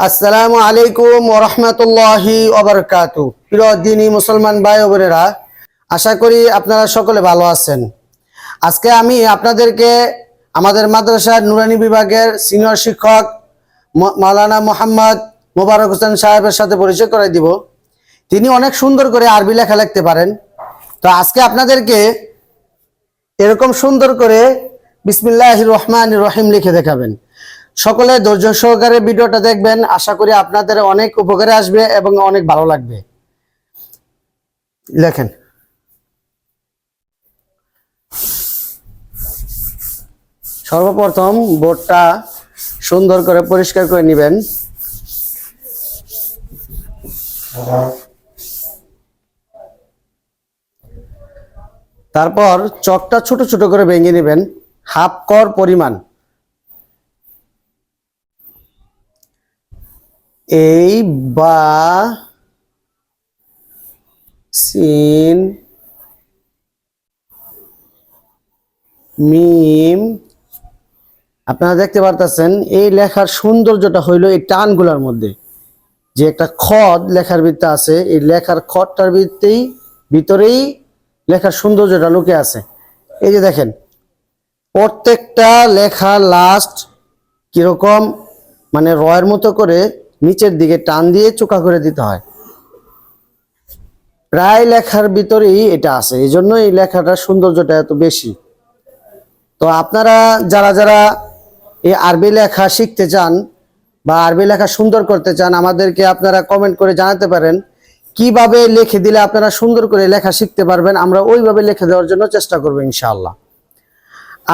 আসসালামু আলাইকুম ওরহমতুল্লাহি ওবরকাতু প্রিয় দিনী মুসলমান ভাই বোনেরা, আশা করি আপনারা সকলে ভালো আছেন। আজকে আমি আপনাদেরকে আমাদের মাদ্রাসার নুরানি বিভাগের সিনিয়র শিক্ষক ম- মাওলানা মোহাম্মদ মোবারক হোসেন সাহেবের সাথে পরিচয় করে দিব। তিনি অনেক সুন্দর করে আরবি লেখা লিখতে পারেন। তো আজকে আপনাদেরকে এরকম সুন্দর করে বিসমিল্লাহ রহমান রহিম লিখে দেখাবেন। সকলে ধৈর্য সহকারে ভিডিওটা দেখবেন। আশা করি আপনাদের অনেক উপকারে আসবে এবং অনেক ভালো লাগবে। লেখেন সর্বপ্রথম বোর্ডটা সুন্দর করে পরিষ্কার করে নেবেন। তারপর চকটা ছোট ছোট করে ভেঙে নেবেন। হাফ কর পরিমাণ। এই বা সিন মিম, আপনারা দেখতে পারতেছেন, এই লেখার সৌন্দর্যটা হইল এই টানগুলোর মধ্যে। যে একটা খদ লেখার ভিত্তে আছে, এই লেখার খদটার ভিত্তেই ভিতরেই লেখার সৌন্দর্যটা লুকে আছে। এই যে দেখেন, প্রত্যেকটা লেখা লাস্ট কীরকম মানে রয়ের মতো করে নিচের দিকে টান দিয়ে চোকা করে দিতে হয়। প্রায় লেখার ভিতরেই এটা আছে এই জন্য এই লেখাটার সৌন্দর্যটা এত বেশি। তো আপনারা যারা যারা এই আরবি লেখা শিখতে চান বা আরবি লেখা সুন্দর করতে চান, আমাদেরকে আপনারা কমেন্ট করে জানাতে পারেন। কীভাবে লিখে দিলে আপনারা সুন্দর করে লেখা শিখতে পারবেন, আমরা ওইভাবে লিখে দেওয়ার জন্য চেষ্টা করব ইনশাআল্লাহ।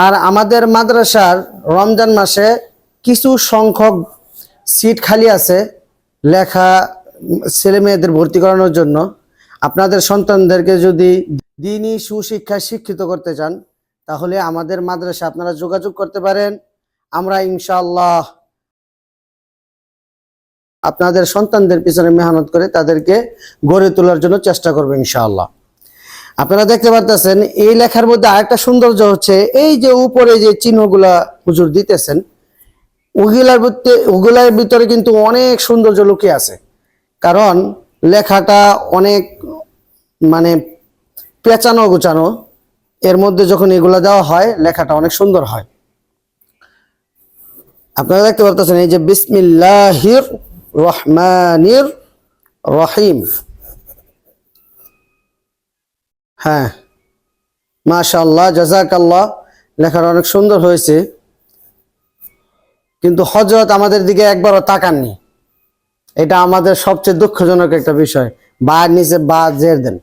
আর আমাদের মাদ্রাসার রমজান মাসে কিছু সংখ্যক সিট খালি আছে, লেখা ছেলে মেয়েদের ভর্তি করানোর জন্য। আপনাদের সন্তানদেরকে যদি দিনই সুশিক্ষায় শিক্ষিত করতে চান, তাহলে আমাদের মাদ্রাসা আপনারা যোগাযোগ করতে পারেন। আমরা ইনশাল্লাহ আপনাদের সন্তানদের পিছনে মেহনত করে তাদেরকে গড়ে তোলার জন্য চেষ্টা করব ইনশাআল্লাহ। আপনারা দেখতে পারতেছেন, এই লেখার মধ্যে আরেকটা সৌন্দর্য হচ্ছে, এই যে উপরে যে চিহ্নগুলা হুজুর দিতেছেন ওগুলার ভিতরে ওগুলার ভিতরে কিন্তু অনেক সৌন্দর্য লুকিয়ে আছে। কারণ লেখাটা অনেক মানে পেঁচানো গুচানো এর মধ্যে যখন এগুলা দেওয়া হয়, লেখাটা অনেক সুন্দর হয়। আপনারা দেখতে পারতেছেন এই যে বিসমিল্লাহির রহমানির রহিম। হ্যাঁ মাশাল্লাহ জাজাকাল্লাহ লেখাটা অনেক সুন্দর হয়েছে। কিন্তু হজরত আমাদের দিকে একবারও তাকাননি। এটা আমাদের সবচেয়ে দুঃখজনক একটা বিষয়। বা নিচে বা জের দেন।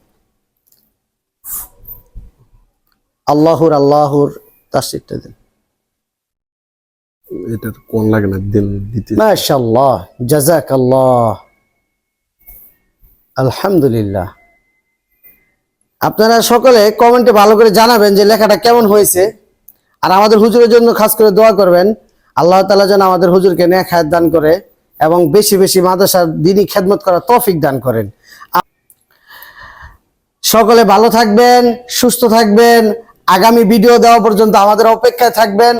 আল্লাহুর আল্লাহুর তাসিরটা দেন। এটার কোন লাগে না দিল দিতে। মাশাল্লাহ জাজাকাল্লাহ আলহামদুলিল্লাহ। আপনারা সকলে কমেন্টে ভালো করে জানাবেন যে লেখাটা কেমন হয়েছে। আর আমাদের হুজুরের জন্য খাস করে দোয়া করবেন। আল্লাহ তালা যেন আমাদের হুজুরকে ন্যাক হায়াত দান করে এবং বেশি বেশি মাদ্রাসার দিনই খেদমত করার তৌফিক দান করেন। সকলে ভালো থাকবেন, সুস্থ থাকবেন। আগামী ভিডিও দেওয়া পর্যন্ত আমাদের অপেক্ষায় থাকবেন।